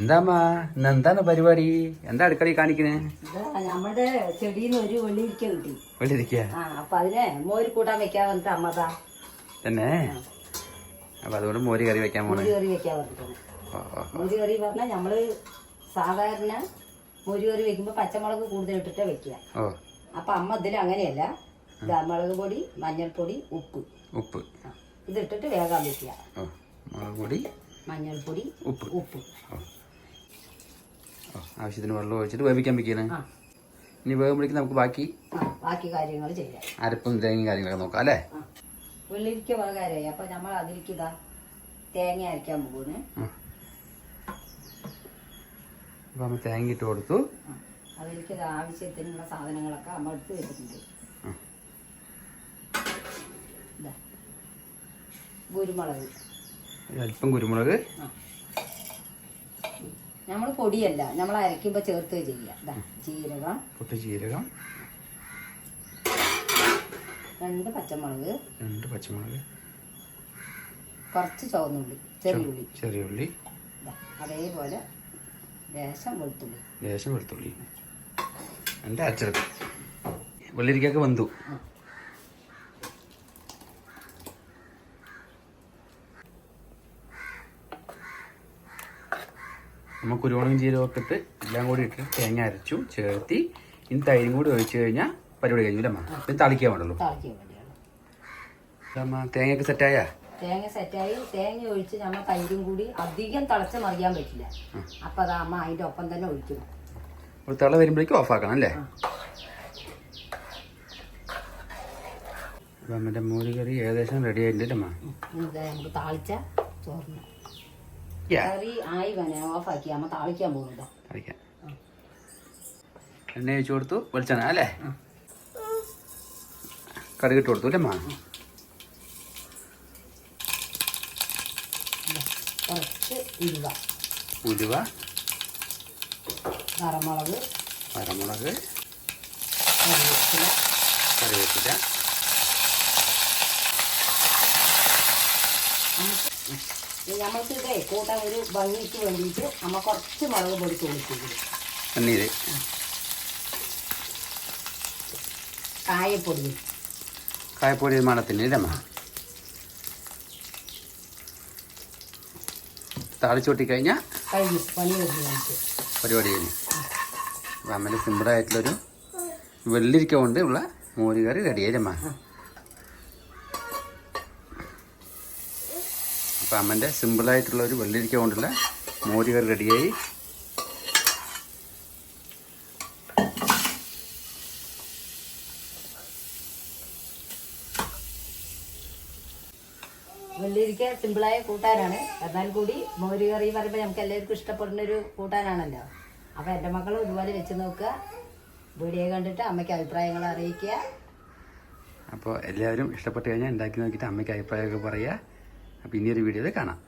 എന്താമ്മ? എന്താണ് പരിപാടി? എന്താ അടുക്കളി കാണിക്കണേ? നമ്മുടെ ചെടിയിൽ ഒരു വെള്ളിരിക്ക കിട്ടി. വെള്ളിരിക്ക അപ്പൊ അതിനെ മോര് കൂട്ടാൻ വെക്കാൻ വന്നിട്ട് അമ്മതാ തന്നെ? അപ്പൊ അതുകൊണ്ട് മോര് കറി വെക്കാൻ പോണേ. മോര് കറി വെക്കാൻ വന്നിട്ടാണ്. മോര് കറി പറഞ്ഞാൽ നമ്മൾ സാധാരണ മോര് കറി വെക്കുമ്പോ പച്ചമുളക് കൂടുതൽ ഇട്ടിട്ട് വെക്കുക. അപ്പൊ അമ്മ ഇതിൽ അങ്ങനെയല്ല. മുളക് പൊടി മഞ്ഞൾപ്പൊടി ഉപ്പ്. ഉപ്പ്. ഇതിട്ടിട്ട് വേഗം വെക്കുക മുളക് പൊടി മഞ്ഞൾപ്പൊടി ഉപ്പ്. ഉപ്പ്. ആവശ്യത്തിന് വെള്ളം ഒഴിച്ചിട്ട് വേവിക്കാൻ വെക്കണേ ഇനി വേവുമ്പോഴേക്കും നമുക്ക് ബാക്കി ബാക്കി കാര്യങ്ങൾ ചെയ്യാം. അരപ്പും തേങ്ങയും കാര്യങ്ങളൊക്കെ നോക്കാം അല്ലേ? വെള്ളിരിക്ക വകരായി അപ്പൊ നമ്മൾ അതിലേക്ക് ഇതാ തേങ്ങ അരയ്ക്കാൻ പോകുന്നു അപ്പോൾ നമ്മൾ തേങ്ങ ഇട്ട് കൊടുത്തു. അതിലേക്ക് ആവശ്യത്തിനുള്ള സാധനങ്ങളൊക്കെ നമ്മൾ എടുത്ത് വെച്ചിട്ടുണ്ട്. കുരുമുളക് അല്പം കുരുമുളക് നമ്മൾ പൊടിയല്ല നമ്മൾ അരയ്ക്കുമ്പോൾ ചേർത്ത് ചെയ്യുക. ഇതാ ജീരകം. പൊട്ട് ജീരകം. രണ്ട് പച്ചമുളക്. രണ്ട് പച്ചമുളക്. കുറച്ച് ചുവന്നുള്ളി ചെറിയുള്ളി ചെറിയുള്ളി അതേപോലെ ലേശം വെളുത്തുള്ളി. ലേശം വെളുത്തുള്ളി. എന്റെ അരച്ചെടുക്കും വെള്ളിരിക്കൊക്കെ വെന്തു. നമ്മൾ കുരുമുളകും ജീരകമൊക്കെ ഇട്ട് എല്ലാം കൂടി ഇട്ട് തേങ്ങ അരച്ചു ചേർത്തി. ഇനി തൈരും കൂടി ഒഴിച്ചു കഴിഞ്ഞാൽ പരിപാടി കഴിഞ്ഞില്ല അമ്മ? ഇത് തളിക്കാൻ വേണ്ടുള്ളൂ. വേണ്ടിയാണ്. അമ്മ തേങ്ങയൊക്കെ സെറ്റായ? തേങ്ങ സെറ്റായി. തേങ്ങ ഒഴിച്ച് നമ്മൾ തൈരും കൂടി അധികം തിളച്ച് മറിയാൻ പറ്റില്ല. അപ്പം അതാ അമ്മ അതിന്റെ ഒപ്പം തന്നെ ഒഴിക്കണം ഒരു തിള വരുമ്പോഴേക്കും ഓഫാക്കണം അല്ലേ. അപ്പം അമ്മന്റെ മോര് കറി ഏകദേശം റെഡി ആയിട്ടുണ്ട് അമ്മ? താളിച്ച ചോറിന്. കറി ആയി വേണേ. ഓഫാക്കി. അമ്മ താളിക്കാൻ താളിക്കാം. എണ്ണ ഒഴിച്ചു കൊടുത്തു. വെളിച്ചെണ്ണ അല്ലേ? കറി ഇട്ട് കൊടുത്തു അല്ലേ മാ കുറച്ച് ഉലുവ. വരമുളക് വരമുളക് കറിവേപ്പില. കറിവേപ്പില. നമ്മൾക്ക് ഇതേ കൂട്ടാൻ ഒരു ഭംഗിക്ക് വേണ്ടിയിട്ട് നമ്മൾ കുറച്ച് മുളക് പൊടി എണ്ണീര് കായപ്പൊടി. കായപ്പൊടി മണത്തിന് താളിച്ചോട്ടി കഴിഞ്ഞാൽ കഴിഞ്ഞു. പണി കഴിഞ്ഞു പരിപാടി കഴിഞ്ഞു. അപ്പം അമ്മേന്റെ സിമ്പിളായിട്ടുള്ളൊരു വെള്ളിരിക്ക കൊണ്ട് ഉള്ള മോരുകറി റെഡിയായി അപ്പം അമ്മന്റെ സിമ്പിളായിട്ടുള്ള ഒരു വെള്ളിരിക്ക കൊണ്ടുള്ള മോരുകൾ റെഡിയായി വെള്ളിരിക്ക സിമ്പിളായ കൂട്ടാനാണ്. എന്നാൽ കൂടി മോര് കറി പറയുമ്പോൾ നമുക്ക് എല്ലാവർക്കും ഇഷ്ടപ്പെടുന്ന ഒരു കൂട്ടാനാണല്ലോ. അപ്പോൾ എന്റെ മക്കളും ഇതുപോലെ വെച്ച് നോക്കുക. വീഡിയോ കണ്ടിട്ട് അമ്മയ്ക്ക് അഭിപ്രായങ്ങൾ അറിയിക്കുക. അപ്പോൾ എല്ലാവരും ഇഷ്ടപ്പെട്ട് കഴിഞ്ഞാൽ ഉണ്ടാക്കി നോക്കിയിട്ട് അമ്മയ്ക്ക് അഭിപ്രായമൊക്കെ പറയുക. അപ്പോൾ ഇനിയൊരു വീഡിയോയിൽ കാണാം.